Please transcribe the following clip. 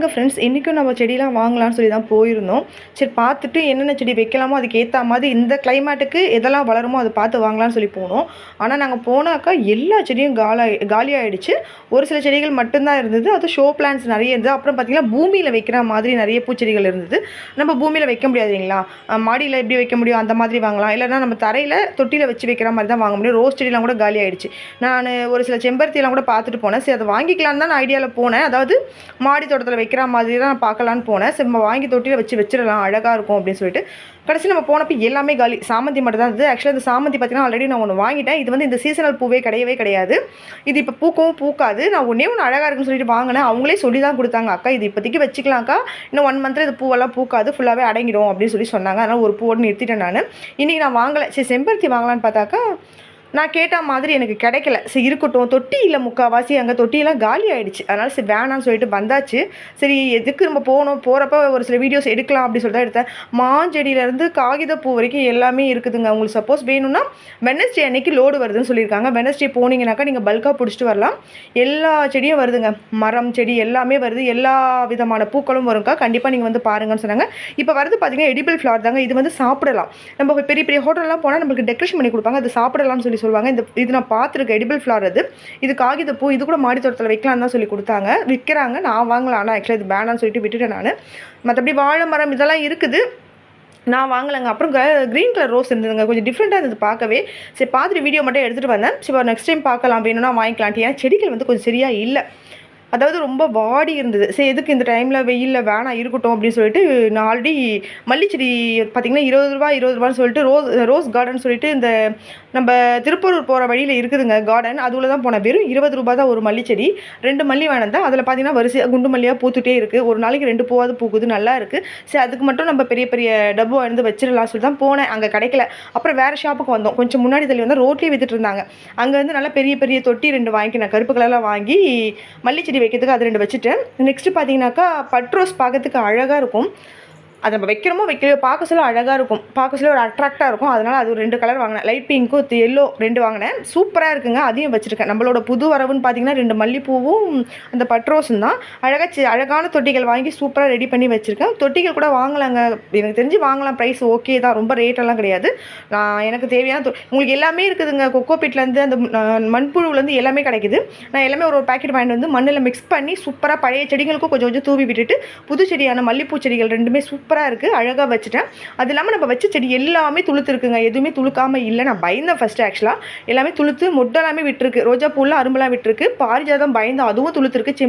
வாங்க ஃப்ரெண்ட்ஸ் இன்றைக்கும் நம்ம செடியெலாம் வாங்கலாம்னு சொல்லி தான் போயிருந்தோம். சரி பார்த்துட்டு என்னென்ன செடி வைக்கலாமோ அதுக்கேற்ற மாதிரி இந்த கிளைமேட்டுக்கு எதெல்லாம் வளருமோ அதை பார்த்து வாங்கலாம்னு சொல்லி போனோம். ஆனால் நாங்கள் போனாக்கா எல்லா செடியும் காலி காலியாகிடுச்சு ஒரு சில செடிகள் மட்டும்தான் இருந்தது. அது ஷோ பிளான்ஸ் நிறைய இருந்தது. அப்புறம் பார்த்திங்கன்னா பூமியில் வைக்கிற மாதிரி நிறைய பூச்செடிகள் இருந்தது. நம்ம பூமியில் வைக்க முடியாது இல்லைங்களா? மாடியில் எப்படி வைக்க முடியும்? அந்த மாதிரி வாங்கலாம். இல்லைனா நம்ம தரையில் தொட்டியில் வச்சு வைக்கிற மாதிரி தான் வாங்க முடியும். ரோஸ் செடிலாம் கூட காலி ஆகிடுச்சு நான் ஒரு சில செம்பருத்தியெல்லாம் கூட பார்த்துட்டு போனேன். சரி அதை வாங்கிக்கலான்னு தான் நான் ஐடியாவில் போனேன். அதாவது மாடி தோட்டத்தில் வைக்கிற மாதிரி தான் நான் பார்க்கலான்னு போனேன். சரி நம்ம வாங்கி தொட்டியில் வச்சு வச்சிடலாம் அழகாக இருக்கும் அப்படின்னு சொல்லிட்டு. கடைசி நம்ம போனப்போ எல்லாமே காலி. சாமந்தி மட்டும் தான் இருந்தது. ஆக்சுவலாக இந்த சாமந்தி பார்த்தீங்கன்னா ஆல்ரெடி நான் ஒன்று வாங்கிட்டேன். இது வந்து இந்த சீசனல் பூவே கிடையவே கிடையாது. இது இப்போ பூக்கவும் பூக்காது. நான் ஒன்றே ஒன்று அழகாக இருக்குன்னு சொல்லிட்டு வாங்கினேன். அவங்களே சொல்லி தான் கொடுத்தாங்க. அக்கா இது இப்போதைக்கு வச்சுக்கலாம்க்கா. இன்னும் ஒன் மந்த்தில் இது பூவெல்லாம் பூக்காது. ஃபுல்லாகவே அடங்கிடும். அப்படின்னு சொல்லி சொன்னாங்க. அதனால் ஒரு பூவோடு நிறுத்திட்டேன் நான். இன்றைக்கி நான் வாங்கலை. சரி செம்பருத்தி வாங்கலான்னு பார்த்தாக்கா நான் கேட்ட மாதிரி எனக்கு கிடைக்கல. சரி இருக்கட்டும். தொட்டி இல்லை முக்கால்வாசி அங்கே தொட்டியெல்லாம் காலி ஆகிடுச்சு அதனால் சரி வேணான்னு சொல்லிட்டு வந்தாச்சு. சரி எதுக்கு நம்ம போகணும்? போகிறப்ப ஒரு சில வீடியோஸ் எடுக்கலாம் அப்படின்னு சொல்லிட்டு எடுத்தேன். மாஞ்செடியிலேருந்து காகித பூ வரைக்கும் எல்லாமே இருக்குதுங்க. உங்களுக்கு சப்போஸ் வேணும்னா வெனஸ்டே அன்னைக்கு லோடு வருதுன்னு சொல்லியிருக்காங்க. வெனஸ்டே போனீங்கன்னாக்கா நீங்கள் பல்காக பிடிச்சிட்டு வரலாம். எல்லா செடியும் வருதுங்க. மரம் செடி எல்லாமே வருது. எல்லா விதமான பூக்களும் வரும்க்கா. கண்டிப்பாக நீங்கள் வந்து பாருங்கன்னு சொன்னாங்க. இப்போ வருது பார்த்தீங்கன்னா எடிபிள் ஃப்ளவர் தாங்க. இது வந்து சாப்பிடலாம். நம்ம பெரிய பெரிய ஹோட்டல்லாம் போனால் நம்மளுக்கு டெக்கரேஷன் பண்ணி கொடுப்பாங்க. அது சாப்பிடலாம்னு சொல்லி சொல்லுவாங்க. இந்த இது நான் பார்த்துருக்கேன். எடிபிள் ஃப்ளார் அது. இது காகித பூ இது கூட மாடி தோட்டத்தில் வைக்கலாம்னு தான் சொல்லி கொடுத்தாங்க. விற்கிறாங்க நான் வாங்கலாம் ஆனால் ஆக்சுவலாக இது வேணான்னு சொல்லிட்டு விட்டுட்டேன் நான். மற்றபடி வாழை மரம் இதெல்லாம் இருக்குது. நான் வாங்கலைங்க. அப்புறம் க்ரீன் கலர் ரோஸ் இருந்ததுங்க. கொஞ்சம் டிஃப்ரெண்ட்டாக இருந்தது பார்க்கவே. சரி பார்த்துட்டு வீடியோ மட்டும் எடுத்துகிட்டு வந்தேன். சரி நெக்ஸ்ட் டைம் பார்க்கலாம். வேணும்னா வாங்கிக்கலான்ட்டு. ஏன்னா செடிகள் வந்து கொஞ்சம் சரியாக இல்லை. அதாவது ரொம்ப வாடி இருந்தது. சரி எதுக்கு இந்த டைமில் வெயிலில் வேணாம் இருக்கட்டும் அப்படின்னு சொல்லிட்டு நான் ஆல்ரெடி மல்லிச்செடி பார்த்திங்கன்னா இருபது ரூபா இருபது ரூபான்னு சொல்லிட்டு ரோஸ் ரோஸ் கார்டன் சொல்லிட்டு இந்த நம்ம திருப்பூர் போகிற வழியில் இருக்குதுங்க கார்டன் அதுவில் தான் போன வெறும் இருபது ரூபா தான் ஒரு மல்லிச்செடி. ரெண்டு மல்லி வேணும் தான் அதில் பார்த்தீங்கன்னா வரிசையாக குண்டு மல்லியாக பூத்துட்டே இருக்குது ஒரு நாளைக்கு ரெண்டு பூவாவது பூக்குது நல்லா இருக்குது சரி அதுக்கு மட்டும் நம்ம பெரிய பெரிய டப்பு வந்து வச்சிடலாம் சொல்லி தான் போனேன். அங்கே கிடைக்கல. அப்புறம் வேறு ஷாப்புக்கு வந்தோம். கொஞ்சம் முன்னாடி தள்ளி வந்தால் ரோட்லேயே வித்துட்டு இருந்தாங்க. அங்கே வந்து நல்லா பெரிய பெரிய தொட்டி ரெண்டு வாங்கிக்கினேன். கருப்பு கலரில் வாங்கி மல்லிச்செடி வைக்கிறதுக்கு அது ரெண்டு வச்சுட்டேன். நெக்ஸ்ட்டு பார்த்தீங்கன்னாக்கா பட்ரோஸ் பார்க்கறதுக்கு அழகாக இருக்கும். அதை நம்ம வைக்கிறோமோ வைக்கலையோ பார்க்க சொல்ல அழகாக இருக்கும். பார்க்க சொல்ல ஒரு அட்ராக்டாக இருக்கும். அதனால் அது ஒரு ரெண்டு கலர் வாங்கினேன். லைட் பிங்க்கும் வித் எல்லோ ரெண்டு வாங்கினேன். சூப்பராக இருக்குங்க. அதையும் வச்சுருக்கேன். நம்மளோட புது வரவுன்னு பார்த்தீங்கன்னா ரெண்டு மல்லிப்பூவும் அந்த பட்ரோஸும் தான். அழகாக அழகான தொட்டிகள் வாங்கி சூப்பராக ரெடி பண்ணி வச்சுருக்கேன். தொட்டிகள் கூட வாங்கலாங்க. எனக்கு தெரிஞ்சு வாங்கலாம். ப்ரைஸ் ஓகே தான். ரொம்ப ரேட்டெல்லாம் கிடையாது. நான் எனக்கு தேவையான உங்களுக்கு எல்லாமே இருக்குதுங்க. கொக்கோ பிட்லேருந்து அந்த மண்புழுவுலேருந்து எல்லாமே கிடைக்குது. நான் எல்லாமே ஒரு பேக்கெட் வாங்கிட்டு வந்து மண்ணில் மிக்ஸ் பண்ணி சூப்பராக பழைய செடிகளுக்கும் கொஞ்சம் கொஞ்சம் தூவி விட்டுட்டு புது செடியான மல்லிப்பூ செடிகள் ரெண்டுமே சூப்பர் சூப்பராக இருக்குது அழகாக வச்சுட்டேன். அது இல்லாமல் நம்ம வச்ச செடி எல்லாமே துளுத்துருக்குங்க. எதுவுமே துளுக்காமல் இல்லை. நான் பயந்தேன் ஃபஸ்ட்டு ஆக்சுவலாக எல்லாமே துளுத்து மொட்டெல்லாமே விட்டுருக்கு. ரோஜா பூலாம் அரும்பெல்லாம் விட்டுருக்கு. பாரிஜாதம் பயந்தோம் அதுவும் துளுத்துருக்கு.